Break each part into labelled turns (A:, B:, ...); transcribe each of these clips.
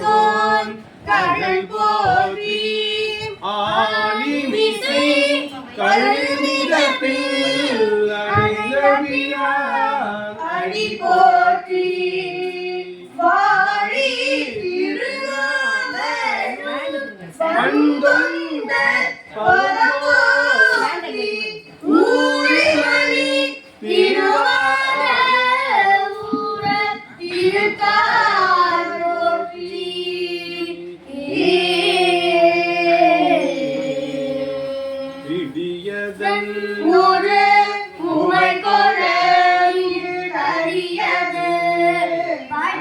A: Zone கடல் போற்றி.
B: ஆணிமிசை கழுமிதப்பில் அழிந்தவியார்
A: அடி போற்றி.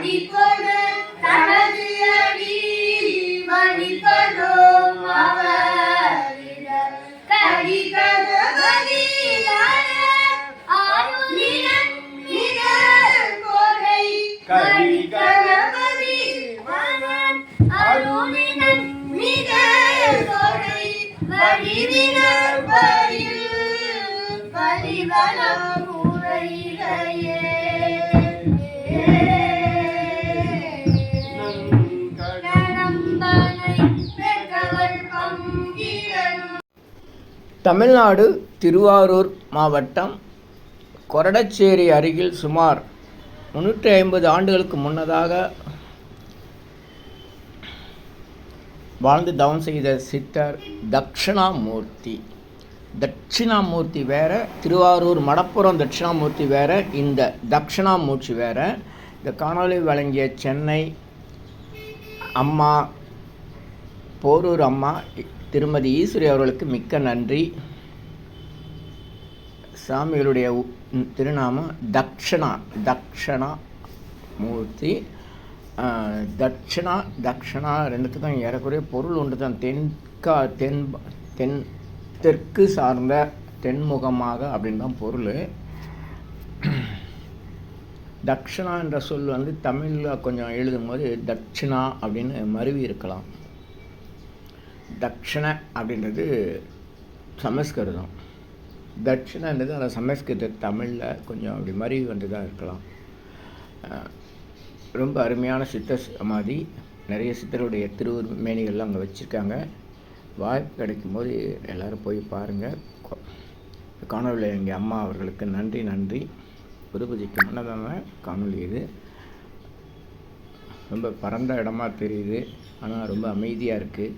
A: படிப்பது தனது அடி மணிப்பதும் அவரிட கடிகது பதிலான ஆயுதினம் மிக கொடை. கடிகணபதி வனம் அருளினம் மிக கொடை. வடிவினர் பயில் பலிவனம்
C: தமிழ்நாடு திருவாரூர் மாவட்டம் கொரடச்சேரி அருகில் சுமார் முன்னூற்றி ஐம்பது ஆண்டுகளுக்கு முன்னதாக வாழ்ந்து தவம் செய்த சித்தர் தட்சிணாமூர்த்தி. தட்சிணாமூர்த்தி வேற திருவாரூர் மடப்புறம் தட்சிணாமூர்த்தி வேற இந்த தட்சிணாமூர்த்தி வேற. இந்த காணொளி வழங்கிய சென்னை அம்மா போரூர் அம்மா திருமதி ஈஸ்வரி அவர்களுக்கு மிக்க நன்றி. சாமிகளுடைய திருநாமம் தக்ஷணா தக்ஷணா மூர்த்தி. தட்சிணா தக்ஷணா ரெண்டுத்துக்கும் ஏறக்குறைய பொருள் ஒன்று தான் தென்கா தென் தென் தெற்கு சார்ந்த தென்முகமாக அப்படின்னு தான் பொருள். தக்ஷணா என்ற சொல் வந்து தமிழில் கொஞ்சம் எழுதும்போது தட்சிணா அப்படின்னு மருவி இருக்கலாம். தக்ஷண அப்படின்றது சமஸ்கிருதம். தட்சிணன்றது அந்த சமஸ்கிருத தமிழில் கொஞ்சம் அப்படி மருவி வந்து தான் இருக்கலாம் ரொம்ப அருமையான சித்த சமாதி. நிறைய சித்தருடைய திருமேனிகள்லாம் அங்கே வச்சுருக்காங்க. வாய்ப்பு கிடைக்கும்போது எல்லோரும் போய் பாருங்கள் காணொலியில் எங்கள் அம்மா அவர்களுக்கு நன்றி நன்றி. குருபூஜைக்கு முன்னதான காணொலி இது. ரொம்ப பரந்த இடமா தெரியுது. ஆனால் ரொம்ப அமைதியாக இருக்குது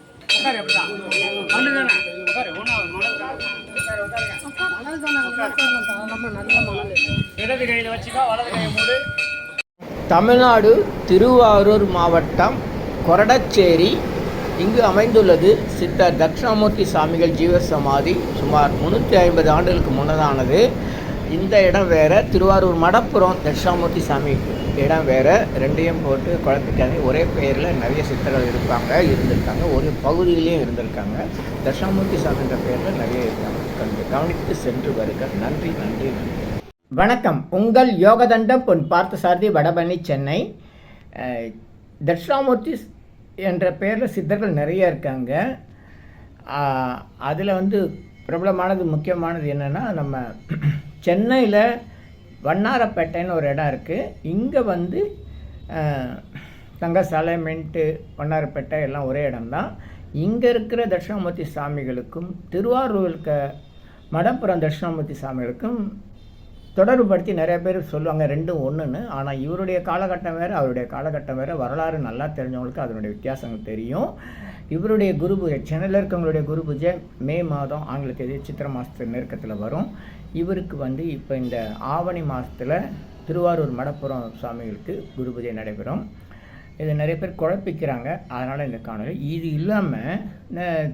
D: உட்காரு எப்படிதான் மண்ணு தானே. உட்காரு இடது கையில் வலது கையை மூடு.
C: தமிழ்நாடு திருவாரூர் மாவட்டம் கொரடச்சேரி. இங்கு அமைந்துள்ளது சித்தர் தட்சிணாமூர்த்தி சாமிகள் ஜீவசமாதி. சுமார் முந்நூற்றி ஐம்பது ஆண்டுகளுக்கு முன்னதானது. இந்த இடம் வேறு. திருவாரூர் மடப்புறம் தட்சிணாமூர்த்தி சாமி இடம் வேறு. ரெண்டையும் போட்டு குழப்பிட்டாங்க ஒரே பெயரில் நிறைய சித்தர்கள் இருப்பாங்க இருந்திருக்காங்க. ஒரு பகுதியிலையும் இருந்திருக்காங்க. தட்சிணாமூர்த்தி சாமின்ற பெயரில் நிறைய இருக்காங்க. கண்டு கவனித்து சென்று வருக. நன்றி நன்றி நன்றி. வணக்கம். உங்கள் யோகதண்டம் பொன் பார்த்தசாரதி வடபழனி சென்னை. தட்சிணாமூர்த்தி என்ற பெயரில் சித்தர்கள் நிறைய இருக்காங்க. அதில் வந்து பிரபலமானது முக்கியமானது என்னென்னா நம்ம சென்னையில் வண்ணாரப்பேட்டைன்னு ஒரு இடம் இருக்குது இங்கே வந்து தங்கசாலை மென்ட்டு வண்ணாரப்பேட்டை எல்லாம் ஒரே இடம்தான். இங்கே இருக்கிற தட்சிணாமூர்த்தி சாமிகளுக்கும் திருவாரூர் இருக்க மடப்புறம் தட்சிணாமூர்த்தி சாமிகளுக்கும் தொடர்புபடுத்தி நிறைய பேர் சொல்லுவாங்க ரெண்டும் ஒன்றுன்னு ஆனால் இவருடைய காலகட்டம் வேறு அவருடைய காலகட்டம் வேறு வரலாறு நல்லா தெரிஞ்சவங்களுக்கு அதனுடைய வித்தியாசங்கள் தெரியும். இவருடைய குரு பூஜை சென்னையில் இருக்கவங்களுடைய குரு பூஜை மே மாதம் ஆங்கிலத்தை எது சித்திரை மாதத்து நெருக்கத்தில் வரும். இவருக்கு வந்து இப்போ இந்த ஆவணி மாதத்தில் திருவாரூர் மடப்புறம் சுவாமிகளுக்கு குரு பூஜை நடைபெறும். இதை நிறைய பேர் குழப்பிக்கிறாங்க. அதனால் இந்த காணொலி இது இல்லாமல்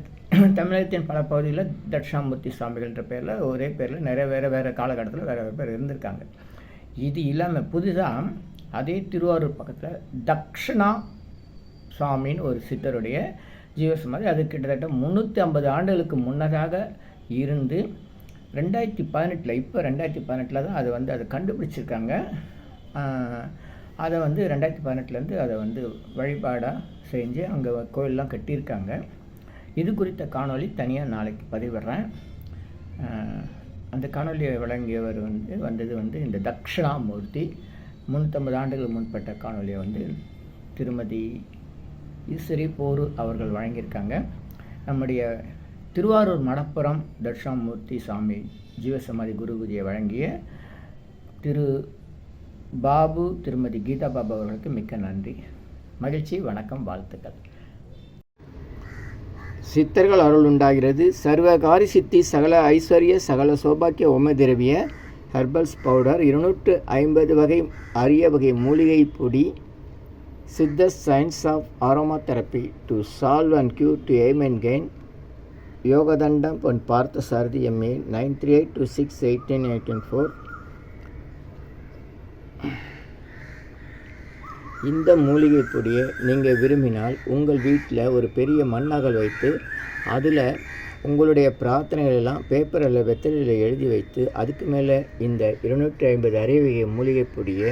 C: தமிழகத்தின் பல பகுதிகளில் தட்சிணாமூர்த்தி சுவாமிகள்ன்ற பேரில் ஒரே பேரில் நிறைய வேறு வேறு காலகட்டத்தில் வேறு வேறு பேர் இருந்திருக்காங்க. இது இல்லாமல் புதுசாக அதே திருவாரூர் பக்கத்தில் தக்ஷணா சுவாமின்னு ஒரு சித்தருடைய ஜீவசமாதி அது கிட்டத்தட்ட முந்நூற்றி ஐம்பது ஆண்டுகளுக்கு முன்னதாக இருந்து ரெண்டாயிரத்தி பதினெட்டில் இப்போ ரெண்டாயிரத்தி பதினெட்டில் தான் அதை வந்து அதை கண்டுபிடிச்சிருக்காங்க. அதை வந்து ரெண்டாயிரத்தி பதினெட்டுலேருந்து அதை வந்து வழிபாடாக செஞ்சு அங்கே கோயிலெலாம் கட்டியிருக்காங்க. இது குறித்த காணொளி தனியாக நாளைக்கு பதிவிடுறேன். அந்த காணொலியை வழங்கியவர் வந்து வந்தது வந்து இந்த தக்ஷணாமூர்த்தி. முந்நூற்றம்பது ஆண்டுகள் முன்பட்ட காணொலியை வந்து திருமதி ஈஸ்வரி போரு அவர்கள் வழங்கியிருக்காங்க. நம்முடைய திருவாரூர் மடப்புறம் தட்சாமூர்த்தி சாமி ஜீவசமாதி குரு வழங்கிய திரு பாபு திருமதி கீதா பாபு அவர்களுக்கு மிக்க நன்றி. மகிழ்ச்சி வணக்கம் வாழ்த்துக்கள். சித்தர்கள் அருள் உண்டாகிறது. சர்வகாரி சித்தி சகல ஐஸ்வர்ய சகல சௌபாக்கிய ஓம திரவிய ஹெர்பல்ஸ் பவுடர் இருநூற்று ஐம்பது வகை அரிய வகை மூலிகை பொடி Siddha science of aromatherapy to solve and cure to aim and gain Yogathandam Pon Parthasarathy MA nine three eight two six eighteen eighteen four இந்த மூலிகை பொடியை நீங்கள் விரும்பினால் உங்கள் வீட்டில் ஒரு பெரிய மண்ணகல் வைத்து அதில் உங்களுடைய பிரார்த்தனைகளெல்லாம் பேப்பரில் வெத்தலையில் எழுதி வைத்து அதுக்கு மேலே இந்த இருநூற்றி ஐம்பது அரைவகை மூலிகை பொடியை